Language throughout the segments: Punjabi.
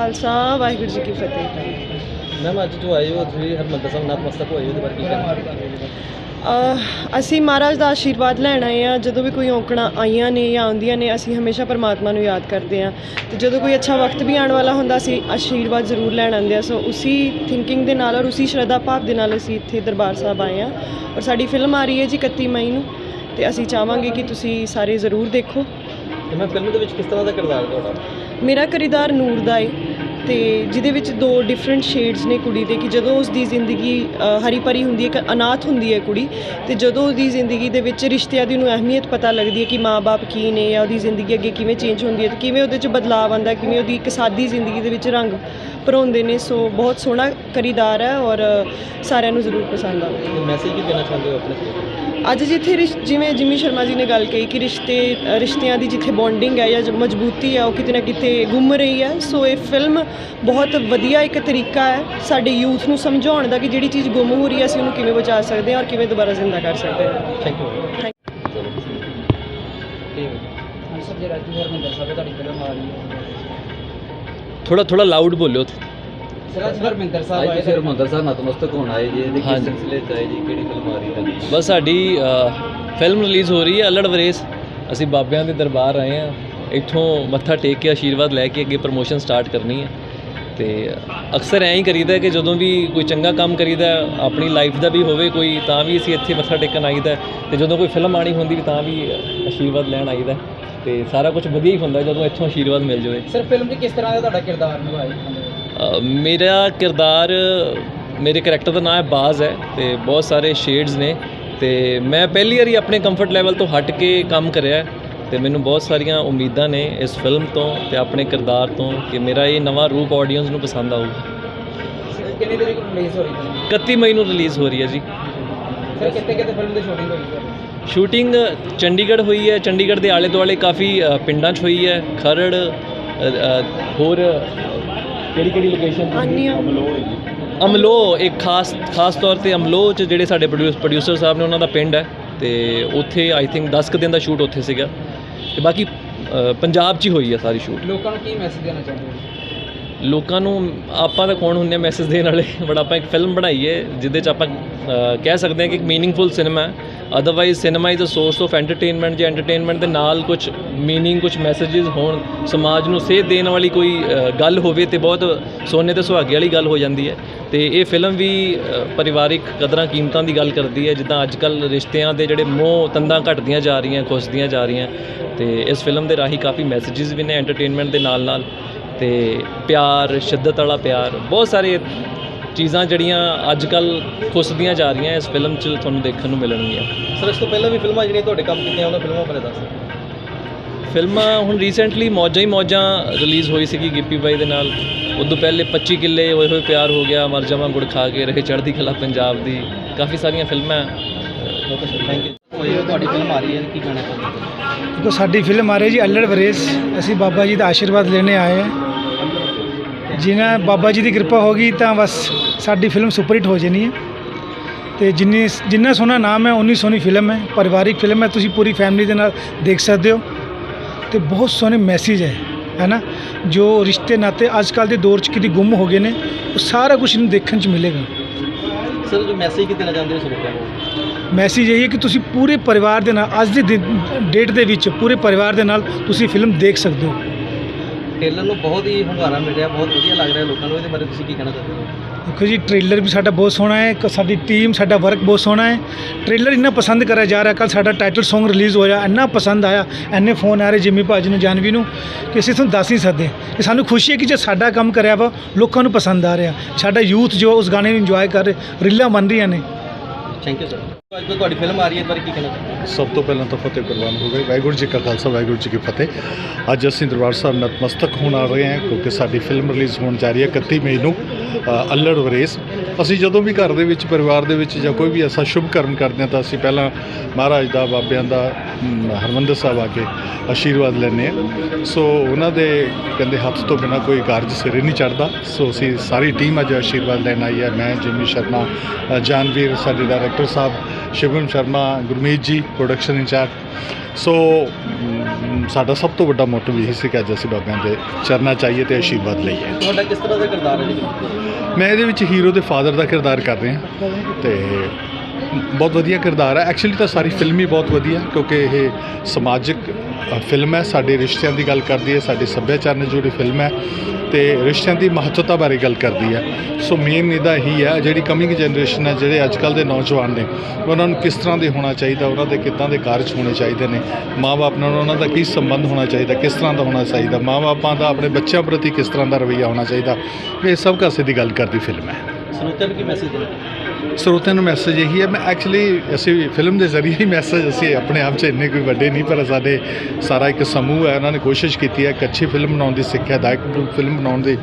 ਖਾਲਸਾ ਵਾਹਿਗੁਰੂ ਜੀ ਕੀ ਫਤਿਹ। ਮੈਮ ਅੱਜ ਜੋ ਆਏ ਹੋ ਤੁਸੀਂ ਹਰਮੰਦਰ ਸਾਹਿਬ ਨਤਮਸਤਕ ਹੋਏ ਉਹਦੇ ਬਾਰੇ ਕੀ ਕਹਿਣਾ? ਅਸੀਂ ਮਹਾਰਾਜ ਦਾ ਆਸ਼ੀਰਵਾਦ ਲੈਣ ਆਏ ਆ ਜਦੋਂ ਵੀ ਕੋਈ ਔਕੜਾਂ ਆਈਆਂ ਨੇ ਜਾਂ ਆਉਂਦੀਆਂ ਨੇ ਅਸੀਂ ਹਮੇਸ਼ਾ ਪਰਮਾਤਮਾ ਨੂੰ ਯਾਦ ਕਰਦੇ ਆ ਤੇ ਜਦੋਂ ਕੋਈ ਅੱਛਾ ਵਕਤ ਵੀ ਆਉਣ ਵਾਲਾ ਹੁੰਦਾ ਅਸੀਂ ਆਸ਼ੀਰਵਾਦ ਜ਼ਰੂਰ ਲੈਣ ਆਉਂਦੇ ਆ ਸੋ ਉਸੀ ਥਿੰਕਿੰਗ ਦੇ ਨਾਲ ਔਰ ਉਸੀ ਸ਼ਰਧਾ ਭਾਵ ਦੇ ਨਾਲ ਅਸੀਂ ਇੱਥੇ ਦਰਬਾਰ ਸਾਹਿਬ ਆਏ ਆ ਔਰ ਸਾਡੀ ਫਿਲਮ ਆ ਰਹੀ ਹੈ ਜੀ 31 ਮਈ ਨੂੰ। ਤੇ ਅਸੀਂ ਚਾਹਾਂਗੇ ਕਿ ਤੁਸੀਂ ਸਾਰੇ ਜ਼ਰੂਰ ਦੇਖੋ। ਤੇ ਮੈਂ ਫਿਲਮ ਦੇ ਵਿੱਚ ਕਿਸ ਤਰ੍ਹਾਂ ਦਾ ਕਿਰਦਾਰ ਤੁਹਾਡਾ? ਮੇਰਾ ਕਿਰਦਾਰ ਨੂਰ ਦਾ ਏ। ਤੇ ਜਿਹਦੇ ਵਿੱਚ ਦੋ ਡਿਫਰੈਂਟ ਸ਼ੇਡਸ ਨੇ ਕੁੜੀ ਦੇ ਕਿ ਜਦੋਂ ਉਸ ਦੀ ਜ਼ਿੰਦਗੀ ਹਰੀ ਭਰੀ ਹੁੰਦੀ ਹੈ ਇੱਕ ਅਨਾਥ ਹੁੰਦੀ ਹੈ ਕੁੜੀ ਤੇ ਜਦੋਂ ਉਹਦੀ ਜ਼ਿੰਦਗੀ ਦੇ ਵਿੱਚ ਰਿਸ਼ਤਿਆਂ ਦੀ ਉਹਨੂੰ ਅਹਿਮੀਅਤ ਪਤਾ ਲੱਗਦੀ ਹੈ ਕਿ ਮਾਪੇ ਕੀ ਨੇ ਜਾਂ ਉਹਦੀ ਜ਼ਿੰਦਗੀ ਅੱਗੇ ਕਿਵੇਂ ਚੇਂਜ ਹੁੰਦੀ ਹੈ ਤੇ ਕਿਵੇਂ ਉਹਦੇ 'ਚ ਬਦਲਾਅ ਆਉਂਦਾ ਕਿਵੇਂ ਉਹਦੀ ਇੱਕ ਸਾਦੀ ਜ਼ਿੰਦਗੀ ਦੇ ਵਿੱਚ ਰੰਗ ਭਰੋਂਦੇ ਨੇ ਸੋ ਬਹੁਤ ਸੋਹਣਾ ਕਿਰਦਾਰ ਹੈ ਔਰ ਸਾਰਿਆਂ ਨੂੰ ਜ਼ਰੂਰ ਪਸੰਦ ਆਵੇਗਾ ਤੇ ਮੈਸੇਜ ਕੀ ਦੇਣਾ ਚਾਹੁੰਦੇ ਹੋ ਆਪਣੇ ਨੂੰ? ਅੱਜ ਜਿੱਥੇ ਜਿਵੇਂ ਜਿਮੀ ਸ਼ਰਮਾ ਜੀ ਨੇ ਗੱਲ ਕਹੀ ਕਿ ਰਿਸ਼ਤੇ ਰਿਸ਼ਤਿਆਂ ਦੀ ਜਿੱਥੇ ਬੌਂਡਿੰਗ ਹੈ ਜਾਂ ਜੋ ਮਜ਼ਬੂਤੀ ਹੈ ਉਹ ਕਿਤੇ ਨਾ ਕਿਤੇ ਗੁੰਮ ਰਹੀ ਹੈ ਸੋ ਇਹ ਫਿਲਮ ਬਹੁਤ ਵਧੀਆ ਇੱਕ ਤਰੀਕਾ ਹੈ ਸਾਡੇ ਯੂਥ ਨੂੰ ਸਮਝਾਉਣ ਦਾ ਕਿ ਜਿਹੜੀ ਚੀਜ਼ ਗੁੰਮ ਹੋ ਰਹੀ ਹੈ ਅਸੀਂ ਉਹਨੂੰ ਕਿਵੇਂ ਬਚਾ ਸਕਦੇ ਹਾਂ ਔਰ ਕਿਵੇਂ ਦੁਬਾਰਾ ਜ਼ਿੰਦਾ ਕਰ ਸਕਦੇ ਹਾਂ। ਥੈਂਕ ਯੂ ਸਰ ਥੋੜਾ ਥੋੜਾ ਲਾਊਡ ਬੋਲਿਓ ਸਰ ਹਰਮੰਦਰ ਸਾਹਿਬ ਆਏ ਤੁਸੀਂ ਹਰਮੰਦਰ ਸਾਹਿਬ ਨਤਮਸਤਕ ਹੋਣ ਆਏ ਜੀ। ਇਹਦੇ ਕਿਸ ਹਾਂਜੀ। ਸਿਲਸਿਲੇ ਚ ਆਏ ਜੀ ਕਿਹੜੀ ਫਿਲਮ ਆ ਰਹੀ ਹੈ ਬਸ ਸਾਡੀ ਫਿਲਮ ਰਿਲੀਜ਼ ਹੋ ਰਹੀ ਹੈ ਅਲੜ ਵਰੇਸ। ਅਸੀਂ ਬਾਬਿਆਂ ਦੇ ਦਰਬਾਰ ਆਏ ਆ ਇੱਥੋਂ ਮੱਥਾ ਟੇਕ ਕੇ ਆਸ਼ੀਰਵਾਦ ਲੈ ਕੇ ਅੱਗੇ ਪ੍ਰਮੋਸ਼ਨ ਸਟਾਰਟ ਕਰਨੀ ਹੈ। ਤੇ ਅਕਸਰ ਐਂ ਹੀ ਕਰੀਦਾ ਕਿ ਜਦੋਂ ਵੀ ਕੋਈ ਚੰਗਾ ਕੰਮ ਕਰੀਦਾ ਆਪਣੀ ਲਾਈਫ ਦਾ ਵੀ ਹੋਵੇ ਕੋਈ ਤਾਂ ਵੀ ਅਸੀਂ ਇੱਥੇ ਮੱਥਾ ਟੇਕਣ ਆਈਦਾ। ਤੇ ਜਦੋਂ ਕੋਈ ਫਿਲਮ ਆਣੀ ਹੁੰਦੀ ਵੀ ਤਾਂ ਵੀ ਆਸ਼ੀਰਵਾਦ ਲੈਣ ਆਈਦਾ। ਤੇ ਸਾਰਾ ਕੁਝ ਵਧੀਆ ਹੀ ਹੁੰਦਾ ਜਦੋਂ ਇੱਥੋਂ ਆਸ਼ੀਰਵਾਦ ਮਿਲ ਜਾਵੇ। ਸਰ ਫਿਲਮ 'ਚ ਕਿਸ ਤਰ੍ਹਾਂ ਦਾ ਤੁਹਾਡਾ ਕਿਰਦਾਰ ਨਿਭਾਇਆ? ਮੇਰਾ ਕਿਰਦਾਰ ਮੇਰੇ ਕਰੈਕਟਰ ਦਾ ਨਾਮ ਹੈ ਬਾਜ਼ ਹੈ ਤੇ ਬਹੁਤ ਸਾਰੇ ਸ਼ੇਡਸ ਨੇ। ਤੇ ਮੈਂ ਪਹਿਲੀ ਵਾਰੀ ਆਪਣੇ ਕੰਫਰਟ ਲੈਵਲ ਤੋਂ ਹਟ ਕੇ ਕੰਮ ਕਰਿਆ। ਤੇ ਮੈਨੂੰ ਬਹੁਤ ਸਾਰੀਆਂ ਉਮੀਦਾਂ ਨੇ ਇਸ ਫਿਲਮ ਤੋਂ ਤੇ ਆਪਣੇ ਕਿਰਦਾਰ ਤੋਂ ਕਿ ਮੇਰਾ ਇਹ ਨਵਾਂ ਰੂਪ ਆਡੀਅנס ਨੂੰ ਪਸੰਦ ਆਊਗਾ। ਕਿੰਨੀ ਤਰੀਕ ਨੂੰ ਰਿਲੀਜ਼ ਹੋ ਰਹੀ ਹੈ? 31 ਮਈ ਨੂੰ ਰਿਲੀਜ਼ ਹੋ ਰਹੀ ਹੈ ਜੀ। ਸਰ ਕਿੱਥੇ ਕਿੱਥੇ ਫਿਲਮ ਦੀ ਸ਼ੂਟਿੰਗ ਹੋਈ ਹੈ? ਸ਼ੂਟਿੰਗ ਚੰਡੀਗੜ੍ਹ ਹੋਈ ਹੈ। ਚੰਡੀਗੜ੍ਹ ਦੇ ਆਲੇ ਦੁਆਲੇ ਕਾਫੀ ਪਿੰਡਾਂ 'ਚ ਹੋਈ ਹੈ। ਖਰੜ ਹੋਰ ਕਿਹੜੀ ਕਿਹੜੀ ਲੋਕੇਸ਼ਨ ਆਨੀਆਂ ਅਮਲੋ ਇੱਕ ਖਾਸ ਖਾਸ ਤੌਰ ਤੇ ਅਮਲੋ ਚ ਜਿਹੜੇ ਸਾਡੇ ਪ੍ਰੋਡਿਊਸਰ ਸਾਹਿਬ ਨੇ ਉਹਨਾਂ ਦਾ ਪਿੰਡ ਹੈ। ਤੇ ਉੱਥੇ ਆਈ ਥਿੰਕ 10 ਕੁ ਦਿਨ ਦਾ ਸ਼ੂਟ ਉੱਥੇ ਸੀਗਾ। ਤੇ ਬਾਕੀ ਅ, ਪੰਜਾਬ 'ਚ ਹੀ ਹੋਈ ਹੈ ਸਾਰੀ ਸ਼ੂਟ ਲੋਕਾਂ ਨੂੰ ਕੀ ਮੈਸੇਜ ਦੇਣਾ ਚਾਹੁੰਦੇ ਹੋ? ਲੋਕਾਂ ਨੂੰ ਆਪਾਂ ਤਾਂ ਕੌਣ ਹੁੰਦੇ ਆ ਮੈਸੇਜ ਦੇਣ ਵਾਲੇ? ਬਟ ਆਪਾਂ ਇੱਕ ਫਿਲਮ ਬਣਾਈ ਹੈ ਜਿਹਦੇ 'ਚ ਆਪਾਂ ਅ, ਕਹਿ ਸਕਦੇ ਹਾਂ ਕਿ ਇੱਕ ਮੀਨਿੰਗਫੁਲ ਸਿਨੇਮਾ ਹੈ। Otherwise cinema is a source of entertainment ਜਾਂ ਐਂਟਰਟੇਨਮੈਂਟ ਦੇ ਨਾਲ ਕੁਝ ਮੀਨਿੰਗ ਕੁਝ ਮੈਸੇजेस ਹੋਣ, ਸਮਾਜ ਨੂੰ ਸੇਧ ਦੇਣ ਵਾਲੀ ਕੋਈ ਗੱਲ ਹੋਵੇ ਤੇ ਬਹੁਤ ਸੋਨੇ ਤੇ ਸੁਹਾਗੇ ਵਾਲੀ ਗੱਲ ਹੋ ਜਾਂਦੀ ਹੈ। ਤੇ ਇਹ ਫਿਲਮ ਵੀ ਪਰਿਵਾਰਿਕ ਕਦਰਾਂ ਕੀਮਤਾਂ ਦੀ ਗੱਲ ਕਰਦੀ ਹੈ। ਜਿੱਦਾਂ ਅੱਜ ਕੱਲ ਰਿਸ਼ਤਿਆਂ ਦੇ ਜਿਹੜੇ ਮੋਹ ਤੰਦਾਂ ਘਟਦੀਆਂ ਜਾ ਰਹੀਆਂ, ਖੁਸਦੀਆਂ ਜਾ ਰਹੀਆਂ। ਤੇ ਇਸ ਫਿਲਮ ਦੇ ਰਾਹੀਂ ਕਾਫੀ ਮੈਸੇजेस ਵੀ ਨੇ ਐਂਟਰਟੇਨਮੈਂਟ ਦੇ ਨਾਲ ਨਾਲ ਤੇ ਪਿਆਰ, ਸ਼ਿੱਦਤ ਵਾਲਾ ਪਿਆਰ, ਬਹੁਤ ਸਾਰੇ ਚੀਜ਼ਾਂ ਜਿਹੜੀਆਂ ਅੱਜ ਕੱਲ ਖੁੱਸਦੀਆਂ ਜਾ ਰਹੀਆਂ ਇਸ ਫਿਲਮ 'ਚ ਤੁਹਾਨੂੰ ਦੇਖਣ ਨੂੰ ਮਿਲਣਗੀਆਂ। ਸਰ ਇਸ ਤੋਂ ਪਹਿਲਾਂ ਵੀ ਫਿਲਮਾਂ ਜਿਹੜੀਆਂ ਤੁਹਾਡੇ ਕੰਮ ਕੀਤੀਆਂ ਉਹਨਾਂ ਫਿਲਮਾਂ ਬਾਰੇ ਦੱਸੋ ਫਿਲਮਾਂ ਹੁਣ ਰੀਸੈਂਟਲੀ ਮੌਜਾਂ ਹੀ ਮੌਜਾਂ ਰਿਲੀਜ਼ ਹੋਈ ਸੀਗੀ ਗਿੱਪੀ ਬਾਈ ਦੇ ਨਾਲ। ਉਦੋਂ ਪਹਿਲੇ 25 ਕਿੱਲੇ ਹੋਏ ਹੋਏ ਪਿਆਰ ਹੋ ਗਿਆ ਮਰ ਜਾਵਾਂ ਗੁੜ ਖਾ ਕੇ ਰਹੇ ਚੜ੍ਹਦੀ ਕਲਾ ਪੰਜਾਬ ਦੀ। ਕਾਫੀ ਸਾਰੀਆਂ ਫਿਲਮਾਂ। ਓਕੇ ਸਰ ਥੈਂਕ ਯੂ ਤੁਹਾਡੀ ਫਿਲਮ ਆ ਰਹੀ ਹੈ ਕੀ ਕਹਿਣਾ ਚਾਹੁੰਦੇ ਹੋ? ਦੇਖੋ ਸਾਡੀ ਫਿਲਮ ਆ ਰਹੀ ਜੀ ਅਲੜ ਵਰੇਸ ਅਸੀਂ ਬਾਬਾ ਜੀ ਦਾ ਆਸ਼ੀਰਵਾਦ ਲੈਣੇ ਆਏ ਹਾਂ। ਜਿਨ੍ਹਾਂ ਬਾਬਾ ਜੀ ਦੀ ਕਿਰਪਾ ਹੋ ਗਈ ਤਾਂ ਬਸ ਸਾਡੀ ਫਿਲਮ ਸੁਪਰ ਹਿੱਟ ਹੋ ਜਾਣੀ ਹੈ। ਤੇ ਜਿੰਨੀ ਜਿੰਨਾ ਸੋਹਣਾ ਨਾਮ ਹੈ ਉਨੀ ਸੋਹਣੀ ਫਿਲਮ ਹੈ ਪਰਿਵਾਰਿਕ ਫਿਲਮ ਹੈ ਤੁਸੀਂ ਪੂਰੀ ਫੈਮਿਲੀ ਦੇ ਨਾਲ ਦੇਖ ਸਕਦੇ ਹੋ। ਤੇ ਬਹੁਤ ਸੋਹਣੇ ਮੈਸੇਜ ਹੈ ਹੈ ਨਾ? ਜੋ ਰਿਸ਼ਤੇ ਨਾਤੇ ਅੱਜ ਕੱਲ੍ਹ ਦੇ ਦੌਰ 'ਚ ਕਿਤੇ ਗੁੰਮ ਹੋ ਗਏ ਨੇ ਉਹ ਸਾਰਾ ਕੁਝ ਇਹਨੂੰ ਦੇਖਣ 'ਚ ਮਿਲੇਗਾ। ਸਰ ਜੋ ਮੈਸੇਜ ਕੀ ਦੇਣਾ ਚਾਹੁੰਦੇ ਹੋ ਨੂੰ ਮੈਸੇਜ ਇਹ ਹੈ ਕਿ ਤੁਸੀਂ ਪੂਰੇ ਪਰਿਵਾਰ ਦੇ ਨਾਲ ਅੱਜ ਦੇ ਡੇਟ ਦੇ ਵਿੱਚ ਪੂਰੇ ਪਰਿਵਾਰ ਦੇ ਨਾਲ ਤੁਸੀਂ ਫਿਲਮ ਦੇਖ ਸਕਦੇ ਹੋ। ਟ੍ਰੇਲਰ ਨੂੰ ਬਹੁਤ ਹੀ ਹੁੰਗਾਰਾ ਮਿਲ ਰਿਹਾ, ਬਹੁਤ ਵਧੀਆ ਲੱਗ ਰਿਹਾ ਲੋਕਾਂ ਨੂੰ, ਇਹਦੇ ਬਾਰੇ ਤੁਸੀਂ ਕੀ ਕਹਿਣਾ ਚਾਹੁੰਦੇ ਹੋ ਦੇਖੋ ਜੀ, ਟ੍ਰੇਲਰ ਵੀ ਸਾਡਾ ਬਹੁਤ ਸੋਹਣਾ ਹੈ, ਇੱਕ ਸਾਡੀ ਟੀਮ ਸਾਡਾ ਵਰਕ ਬਹੁਤ ਸੋਹਣਾ ਹੈ। ਟ੍ਰੇਲਰ ਇੰਨਾ ਪਸੰਦ ਕਰਿਆ ਜਾ ਰਿਹਾ ਕੱਲ ਸਾਡਾ ਟਾਈਟਲ Song ਰਿਲੀਜ਼ ਹੋਇਆ, ਇੰਨਾ ਪਸੰਦ ਆਇਆ, ਇੰਨੇ ਫੋਨ ਆ ਰਹੇ ਜਿੰਮੀ ਭਾਜੀ ਨੂੰ ਜਾਨਵੀ ਨੂੰ, ਕਿ ਅਸੀਂ ਤੁਹਾਨੂੰ ਦੱਸ ਨਹੀਂ ਸਕਦੇ। ਕਿ ਸਾਨੂੰ ਖੁਸ਼ੀ ਹੈ ਕਿ ਜੇ ਸਾਡਾ ਕੰਮ ਕਰਿਆ ਵਾ, ਲੋਕਾਂ ਨੂੰ ਪਸੰਦ ਆ ਰਿਹਾ। ਸਾਡਾ ਯੂਥ ਜੋ ਉਸ ਗਾਣੇ ਨੂੰ ਇੰਜੋਏ ਕਰ ਰਿਹਾ, ਰੀਲਾਂ ਬਣ ਰਹੀਆਂ ਨੇ। ਥੈਂਕ ਯੂ ਸਰ ਅੱਜ ਤੋਂ ਤੁਹਾਡੀ ਫਿਲਮ ਆ ਰਹੀ ਹੈ ਇਸ ਬਾਰੇ ਕੀ ਕਹਿਣਾ ਚਾਹੁੰਦੇ ਸਭ ਤੋਂ ਪਹਿਲਾਂ ਤਾਂ ਫਤਿਹ ਪ੍ਰਵਾਨ ਹੋ ਗਏ। ਵਾਹਿਗੁਰੂ ਜੀ ਕਾ ਖਾਲਸਾ ਵਾਹਿਗੁਰੂ ਜੀ ਕੀ ਫਤਿਹ। ਅੱਜ ਅਸੀਂ ਦਰਬਾਰ ਸਾਹਿਬ ਨਤਮਸਤਕ ਹੋਣ ਆ ਰਹੇ ਹਾਂ ਕਿਉਂਕਿ ਸਾਡੀ ਫਿਲਮ ਰਿਲੀਜ਼ ਹੋਣ ਜਾ ਰਹੀ ਹੈ 31 ਮਈ ਨੂੰ ਅ, ਅੱਲੜ ਵਰੇਸ। ਅਸੀਂ ਜਦੋਂ ਵੀ ਘਰ ਦੇ ਵਿੱਚ ਪਰਿਵਾਰ ਦੇ ਵਿੱਚ ਜਾਂ ਕੋਈ ਵੀ ਐਸਾ ਸ਼ੁਭ ਕਰਮ ਕਰਦੇ ਹਾਂ ਤਾਂ ਅਸੀਂ ਪਹਿਲਾਂ ਮਹਾਰਾਜ ਦਾ ਬਾਬਿਆਂ ਦਾ ਹਰਮੰਦਰ ਸਾਹਿਬ ਆ ਕੇ ਆਸ਼ੀਰਵਾਦ ਲੈਂਦੇ ਹਾਂ ਸੋ ਉਹਨਾਂ ਦੇ ਕਹਿੰਦੇ ਹੱਥ ਤੋਂ ਬਿਨਾ ਕੋਈ ਕਾਰਜ ਸਿਰੇ ਨਹੀਂ ਚੜਦਾ ਸੋ ਅਸੀਂ ਸਾਰੀ ਟੀਮ ਅੱਜ ਆਸ਼ੀਰਵਾਦ ਲੈਣ ਆਈ ਹੈ ਮੈਂ ਜਿਮੀ ਸ਼ਰਮਾ ਜਾਨਵੀਰ ਸਾਡੇ director Sahib Shivam Sharma Gurmeet ji production incharge ਸੋ ਸਾਡਾ ਸਭ ਤੋਂ ਵੱਡਾ ਮੋਟਿਵ ਇਹ ਸੀ ਕਿ ਅੱਜ ਅਸੀਂ ਬਾਬਿਆਂ ਦੇ ਚਰਨਾਂ ਚਾਹੀਏ ਤੇ ਆਸ਼ੀਰਵਾਦ ਲਈਏ। ਤੁਹਾਡਾ ਕਿਸ ਤਰ੍ਹਾਂ ਦਾ ਕਿਰਦਾਰ ਹੈ ਜੀ? ਮੈਂ ਇਹਦੇ ਵਿੱਚ ਹੀਰੋ ਦੇ ਫਾਦਰ ਦਾ ਕਿਰਦਾਰ ਕਰ ਰਿਹਾ। ਤੇ ਬਹੁਤ ਵਧੀਆ ਕਿਰਦਾਰ ਹੈ ਐਕਚੁਅਲੀ ਤਾਂ ਸਾਰੀ ਫਿਲਮ ਹੀ ਬਹੁਤ ਵਧੀਆ, ਕਿਉਂਕਿ ਇਹ ਸਮਾਜਿਕ ਫਿਲਮ ਹੈ। ਸਾਡੇ ਰਿਸ਼ਤਿਆਂ ਦੀ ਗੱਲ ਕਰਦੀ ਹੈ, ਸਾਡੇ ਸੱਭਿਆਚਾਰ ਨਾਲ ਜੁੜੀ ਫਿਲਮ ਹੈ ਤੇ ਰਿਸ਼ਤਿਆਂ ਦੀ ਮਹੱਤਤਾ ਬਾਰੇ ਗੱਲ ਕਰਦੀ ਹੈ। ਸੋ ਮੇਨ ਇਹਦਾ ਹੀ ਹੈ, ਜਿਹੜੀ ਕਮਿੰਗ ਜਨਰੇਸ਼ਨ ਹੈ, ਜਿਹੜੇ ਅੱਜ ਕੱਲ ਦੇ ਨੌਜਵਾਨ ਨੇ, ਉਹਨਾਂ ਨੂੰ ਕਿਸ ਤਰ੍ਹਾਂ ਦੇ ਹੋਣਾ ਚਾਹੀਦਾ, ਉਹਨਾਂ ਦੇ ਕਿੱਦਾਂ ਦੇ ਕਾਰਜ ਹੋਣੇ ਚਾਹੀਦੇ ਨੇ? ਮਾਪੇ ਨਾਲ ਉਹਨਾਂ ਦਾ ਕੀ ਸੰਬੰਧ ਹੋਣਾ ਚਾਹੀਦਾ, ਕਿਸ ਤਰ੍ਹਾਂ ਦਾ ਹੋਣਾ ਚਾਹੀਦਾ? ਮਾਪਿਆਂ ਦਾ, ਆਪਣੇ ਬੱਚਿਆਂ ਪ੍ਰਤੀ ਕਿਸ ਤਰ੍ਹਾਂ ਦਾ ਰਵੱਈਆ ਹੋਣਾ ਚਾਹੀਦਾ? ਇਹ ਸਭ ਕਾਸੇ ਦੀ ਗੱਲ ਕਰਦੀ ਫਿਲਮ ਹੈ। ਸਰੋਤਿਆਂ ਕੀ ਮੈਸੇਜ ਦੇਣਾ? ਸਰੋਤਿਆਂ ਨੂੰ ਮੈਸੇਜ ਇਹੀ ਹੈ ਮੈਂ ਐਕਚੁਅਲੀ ਅਸੀਂ ਫਿਲਮ ਦੇ ਜ਼ਰੀਏ ਹੀ ਮੈਸੇਜ ਅਸੀਂ ਆਪਣੇ ਆਪ 'ਚ ਇੰਨੇ ਕੋਈ ਵੱਡੇ ਨਹੀਂ ਪਰ ਸਾਡੇ ਸਾਰਾ ਇੱਕ ਸਮੂਹ ਹੈ ਉਹਨਾਂ ਨੇ ਕੋਸ਼ਿਸ਼ ਕੀਤੀ ਹੈ ਇੱਕ ਅੱਛੀ ਫਿਲਮ ਬਣਾਉਣ ਦੀ ਸਿੱਖਿਆ ਦਾਇਕ ਫਿਲਮ ਬਣਾਉਣ ਦੀ।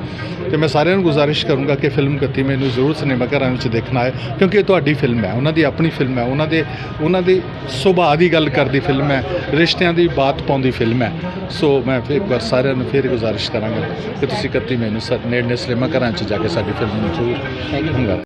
ਤੇ ਮੈਂ ਸਾਰਿਆਂ ਨੂੰ ਗੁਜ਼ਾਰਿਸ਼ ਕਰੂੰਗਾ ਕਿ ਫਿਲਮ ਕੱਤੀ ਮੈਨੂੰ ਜ਼ਰੂਰ ਸਿਨੇਮਾ ਘਰਾਂ ਵਿੱਚ ਦੇਖਣਾ ਹੈ ਕਿਉਂਕਿ ਇਹ ਤੁਹਾਡੀ ਫਿਲਮ ਹੈ ਉਹਨਾਂ ਦੀ ਆਪਣੀ ਫਿਲਮ ਹੈ ਉਹਨਾਂ ਦੇ ਉਹਨਾਂ ਦੇ ਸੁਭਾਅ ਦੀ ਗੱਲ ਕਰਦੀ ਫਿਲਮ ਹੈ ਰਿਸ਼ਤਿਆਂ ਦੀ ਬਾਤ ਪਾਉਂਦੀ ਫਿਲਮ ਹੈ। ਸੋ ਮੈਂ ਫਿਰ ਇੱਕ ਵਾਰ ਸਾਰਿਆਂ ਨੂੰ ਫਿਰ ਗੁਜ਼ਾਰਿਸ਼ ਕਰਾਂਗਾ ਕਿ ਤੁਸੀਂ ਕੱਤੀ ਮੈਨੂੰ ਨੇੜਲੇ ਸਿਨੇਮਾ ਘਰਾਂ 'ਚ ਜਾ ਕੇ ਸਾਡੀ ਫਿਲਮ ਨੂੰ ਜ਼ਰੂਰ ਹੰਗਾਰਾ